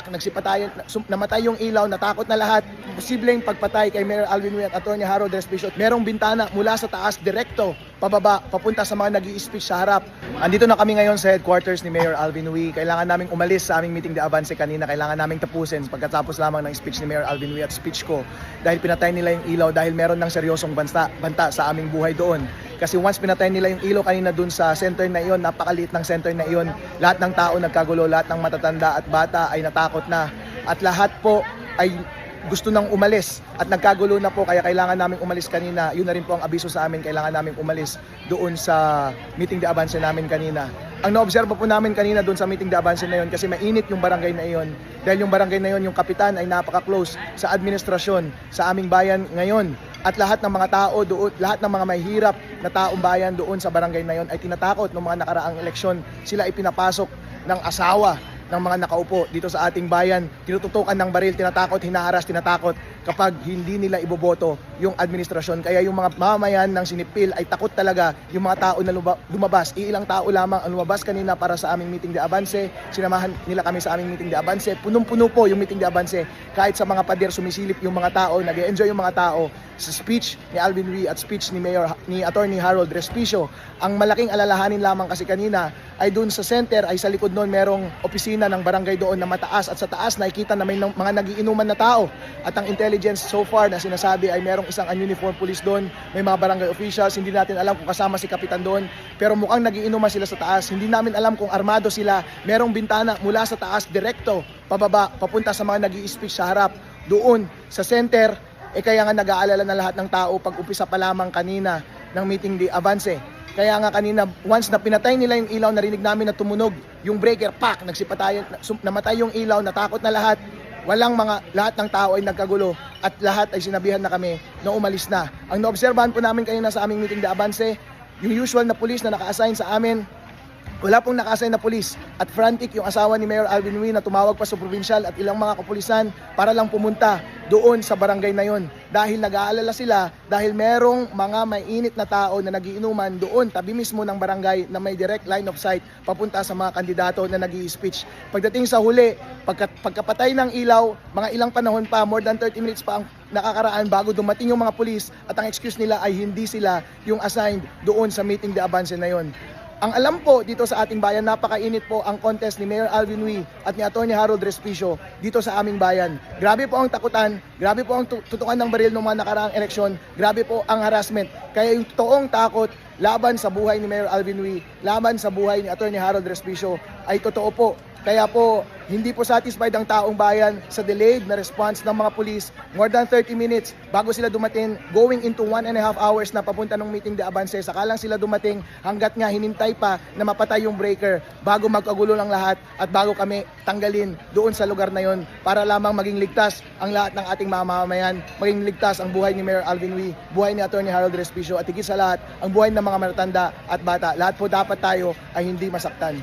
pak, nagsipatayan, namatay yung ilaw, natakot na lahat. Posibleng pagpatay kay Mayor Alvin Wee at Attorney Harold Respicio. Merong bintana mula sa taas, direkto, pababa, papunta sa mga nag speech sa harap. Andito na kami ngayon sa headquarters ni Mayor Alvin Wee. Kailangan naming umalis sa aming meeting de avance kanina. Kailangan naming tapusin pagkatapos lamang ng speech ni Mayor Alvin Wee at speech ko. Dahil pinatay nila yung ilaw dahil meron ng seryosong banta, banta sa aming buhay doon. Kasi once pinatay nila yung ilaw kanina dun sa center na iyon, napakaliit ng center na iyon, lahat ng tao nagkagulo, lahat ng matatanda at bata ay natakot na. At lahat po ay gusto nang umalis at nagkagulo na po kaya kailangan namin umalis kanina. Yun na rin po ang abiso sa amin, kailangan namin umalis doon sa meeting de avance namin kanina. Ang naobserba po namin kanina doon sa meeting de avance na yun kasi mainit yung barangay na iyon. Dahil yung barangay na yun, yung kapitan ay napaka-close sa administrasyon sa aming bayan ngayon. At lahat ng mga tao doon, lahat ng mga mahihirap na taong bayan doon sa barangay na yon ay tinatakot ng mga nakaraang eleksyon. Sila ay pinapasok ng asawa ng mga nakaupo dito sa ating bayan. Tinututukan ng baril, tinatakot, hinaharas, tinatakot kapag hindi nila iboboto yung administrasyon. Kaya yung mga mamayan ng sinipil ay takot talaga yung mga tao na lumabas. Iilang tao lamang ang lumabas kanina para sa aming meeting de avance. Sinamahan nila kami sa aming meeting de avance. Punong-puno po yung meeting de avance. Kahit sa mga pader sumisilip yung mga tao, nag enjoy yung mga tao sa speech ni Alvin Wee at speech ni Mayor ni Attorney Harold Respicio. Ang malaking alalahanin lamang kasi kanina ay dun sa center ay sa likod noon merong opisina ng barangay doon na mataas at sa taas nakikita na may mga nagiinuman na tao at ang intelligence so far na sinasabi ay merong isang uniform police doon, may mga barangay officials, hindi natin alam kung kasama si kapitan doon, pero mukhang nagiinuman sila sa taas. Hindi namin alam kung armado sila. Merong bintana mula sa taas direkto pababa papunta sa mga nag speech sa harap doon sa center eh kaya nga nag-aalala na lahat ng tao pag umpisa pa lamang kanina ng meeting di avance. Kaya nga kanina, once na pinatay nila yung ilaw, narinig namin na tumunog yung breaker, pak, nagsipatayan, sum- namatay yung ilaw, natakot na lahat. Walang mga, lahat ng tao ay nagkagulo at lahat ay sinabihan na kami na umalis na. Ang naobserbahan po namin kanina sa aming meeting de avance, yung usual na police na naka-assign sa amin, wala pong nakaasay na pulis at frantic yung asawa ni Mayor Alvin Wee na tumawag pa sa provincial at ilang mga kapulisan para lang pumunta doon sa barangay na yon dahil nag-aalala sila dahil merong mga mainit na tao na nagiinuman doon tabi mismo ng barangay na may direct line of sight papunta sa mga kandidato na nag speech Pagdating sa huli, pagka, pagkapatay ng ilaw, mga ilang panahon pa, more than 30 minutes pa ang nakakaraan bago dumating yung mga pulis at ang excuse nila ay hindi sila yung assigned doon sa meeting de avance na yon. Ang alam po dito sa ating bayan, napakainit po ang contest ni Mayor Alvin Wee at ni Atty. Harold Respicio dito sa aming bayan. Grabe po ang takutan, grabe po ang tu- tutukan ng baril ng mga nakaraang eleksyon, grabe po ang harassment. Kaya yung totoong takot laban sa buhay ni Mayor Alvin Wee, laban sa buhay ni Atty. Harold Respicio ay totoo po. Kaya po, hindi po satisfied ang taong bayan sa delayed na response ng mga pulis. More than 30 minutes bago sila dumating, going into one and a half hours na papunta ng meeting de avance. Saka lang sila dumating hanggat nga hinintay pa na mapatay yung breaker bago magkagulo ng lahat at bago kami tanggalin doon sa lugar na yon para lamang maging ligtas ang lahat ng ating mamamayan, maging ligtas ang buhay ni Mayor Alvin Wee, buhay ni Atty. Harold Respicio at higit sa lahat, ang buhay ng mga matatanda at bata. Lahat po dapat tayo ay hindi masaktan.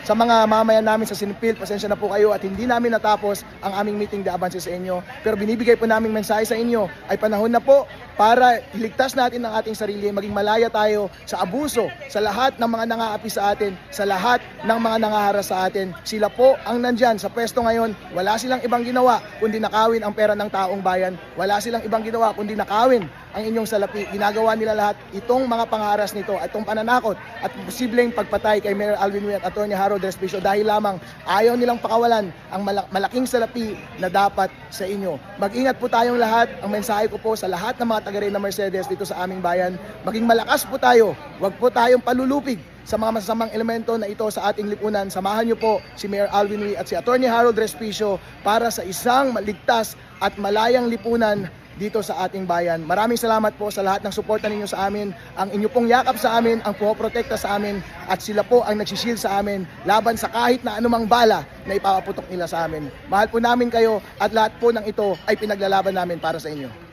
Sa mga mamayan namin sa Sinipil, pasensya na po kayo at hindi namin natapos ang aming meeting de avance sa inyo. Pero binibigay po namin mensahe sa inyo ay panahon na po para iligtas natin ang ating sarili, maging malaya tayo sa abuso, sa lahat ng mga nangaapi sa atin, sa lahat ng mga nangaharas sa atin. Sila po ang nandyan sa pwesto ngayon. Wala silang ibang ginawa kundi nakawin ang pera ng taong bayan. Wala silang ibang ginawa kundi nakawin ang inyong salapi. Ginagawa nila lahat itong mga pangaras nito, itong pananakot at posibleng pagpatay kay Mayor Alvin Wee at Atty. Harold Respicio dahil lamang ayaw nilang pakawalan ang mala- malaking salapi na dapat sa inyo. Mag-ingat po tayong lahat. Ang mensahe ko po sa lahat ng mga taga na Mercedes dito sa aming bayan, maging malakas po tayo. Huwag po tayong palulupig sa mga masasamang elemento na ito sa ating lipunan. Samahan niyo po si Mayor Alvin Wee at si Atty. Harold Respicio para sa isang maligtas at malayang lipunan dito sa ating bayan. Maraming salamat po sa lahat ng suporta ninyo sa amin. Ang inyo pong yakap sa amin, ang pumoprotekta sa amin at sila po ang nagsishil sa amin laban sa kahit na anumang bala na ipapaputok nila sa amin. Mahal po namin kayo at lahat po ng ito ay pinaglalaban namin para sa inyo.